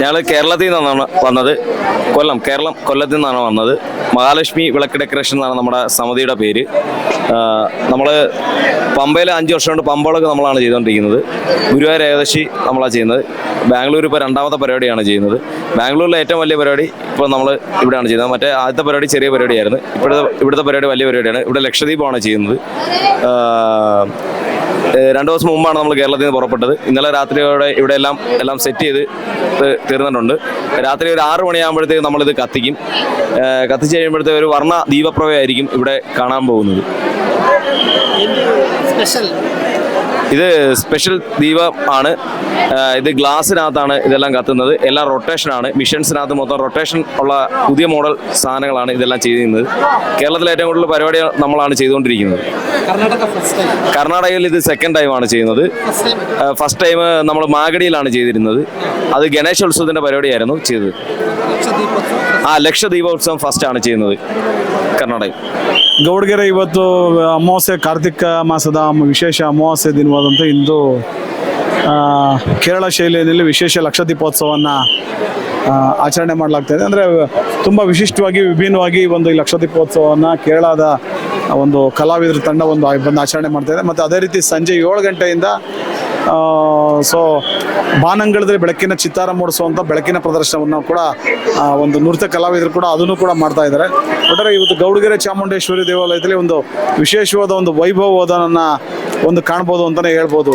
ഞങ്ങൾ കേരളത്തിൽ നിന്നാണ് വന്നത്. കൊല്ലം കേരളം കൊല്ലത്തിൽ നിന്നാണ് വന്നത്. മഹാലക്ഷ്മി വിളക്ക് ഡെക്കറേഷൻ എന്നാണ് നമ്മുടെ സമിതിയുടെ പേര്. നമ്മൾ പമ്പയിൽ അഞ്ച് വർഷം കൊണ്ട് പമ്പകളൊക്കെ നമ്മളാണ് ചെയ്തുകൊണ്ടിരിക്കുന്നത് ഗുരുവായൂർ ഏകദേശി നമ്മളാണ് ചെയ്യുന്നത്. ബാംഗ്ലൂർ ഇപ്പോൾ രണ്ടാമത്തെ പരിപാടിയാണ് ചെയ്യുന്നത്. ബാംഗ്ലൂരിലെ ഏറ്റവും വലിയ പരിപാടി ഇപ്പോൾ നമ്മൾ ഇവിടെയാണ് ചെയ്യുന്നത്. മറ്റേ ആദ്യത്തെ പരിപാടി ചെറിയ പരിപാടിയായിരുന്നു. ഇപ്പോഴത്തെ ഇവിടുത്തെ പരിപാടി വലിയ പരിപാടിയാണ്. ഇവിടെ ലക്ഷദ്വീപമാണ് ചെയ്യുന്നത്. രണ്ട് ദിവസം മുമ്പാണ് നമ്മൾ കേരളത്തിൽ നിന്ന് പുറപ്പെട്ടത്. ഇന്നലെ രാത്രിയോടെ ഇവിടെ എല്ലാം എല്ലാം സെറ്റ് ചെയ്ത് തീർന്നിട്ടുണ്ട്. രാത്രി ഒരു ആറ് മണിയാകുമ്പോഴത്തേക്ക് നമ്മളിത് കത്തിക്കും. കത്തിച്ച് കഴിയുമ്പോഴത്തേക്ക് ഒരു വർണ ദീപപ്രവയായിരിക്കും ഇവിടെ കാണാൻ പോകുന്നത്. സ്പെഷ്യൽ ഇത് സ്പെഷ്യൽ ദീപം ആണ് ഏഹ് ഇത് ഗ്ലാസ്സിനകത്താണ് ഇതെല്ലാം കത്തുന്നത് എല്ലാം റൊട്ടേഷനാണ് മിഷൻസിനകത്ത് മൊത്തം റൊട്ടേഷൻ ഉള്ള പുതിയ മോഡൽ സാധനങ്ങളാണ് ഇതെല്ലാം ചെയ്യുന്നത് കേരളത്തിലെ ഏറ്റവും കൂടുതൽ പരിപാടി നമ്മളാണ് ചെയ്തുകൊണ്ടിരിക്കുന്നത് കർണാടക ഫസ്റ്റ് ടൈം കർണാടകയിൽ ഇത് സെക്കൻഡ് ടൈമാണ് ചെയ്യുന്നത് ഫസ്റ്റ് ടൈം ഫസ്റ്റ് ടൈം നമ്മൾ മാഗഡിയിലാണ് ചെയ്തിരുന്നത് അത് ഗണേശോത്സവത്തിന്റെ പരിപാടിയായിരുന്നു ചെയ്തത് ಲಕ್ಷದೀಪೋತ್ಸವ ആ ലക്ഷദീപോത്സവം ഫസ്റ്റ് ആണ് ചെയ്യുന്നത് കർണാടക ಗೌಡ್ಗೆರೆ ಇವತ್ತು ಅಮಾವಾಸ್ಯೆ ಕಾರ್ತಿಕ ಮಾಸದ ವಿಶೇಷ ಅಮಾವಾಸ್ಯೆ ದಿನವಾದಂಥ ಇಂದು ಕೇರಳ ಶೈಲಿಯಲ್ಲಿ ವಿಶೇಷ ಲಕ್ಷ ದೀಪೋತ್ಸವವನ್ನು ಆಚರಣೆ ಮಾಡಲಾಗ್ತಾಯಿದೆ ಅಂದರೆ ತುಂಬ ವಿಶಿಷ್ಟವಾಗಿ ವಿಭಿನ್ನವಾಗಿ ಒಂದು ಈ ಲಕ್ಷ ದೀಪೋತ್ಸವವನ್ನು ಕೇರಳದ ಒಂದು ಕಲಾವಿದರ ತಂಡ ಒಂದು ಬಂದು ಆಚರಣೆ ಮಾಡ್ತಾಯಿದೆ ಮತ್ತು ಅದೇ ರೀತಿ ಸಂಜೆ ಏಳು ಗಂಟೆಯಿಂದ ಸೊ ಬಾನಂಗಳದಲ್ಲಿ ಬೆಳಕಿನ ಚಿತ್ತಾರ ಮೂಡಿಸುವಂಥ ಬೆಳಕಿನ ಪ್ರದರ್ಶನವನ್ನು ಕೂಡ ಒಂದು ನೃತ್ಯ ಕಲಾವಿದರು ಕೂಡ ಅದನ್ನು ಕೂಡ ಮಾಡ್ತಾ ಇದ್ದಾರೆ. ಒಟ್ಟಾರೆ ಇವತ್ತು ಗೌಡಗೆರೆ ಚಾಮುಂಡೇಶ್ವರಿ ದೇವಾಲಯದಲ್ಲಿ ಒಂದು ವಿಶೇಷವಾದ ಒಂದು ವೈಭವವಾದನನ್ನ ಒಂದು ಕಾಣ್ಬೋದು ಅಂತಲೇ ಹೇಳ್ಬೋದು.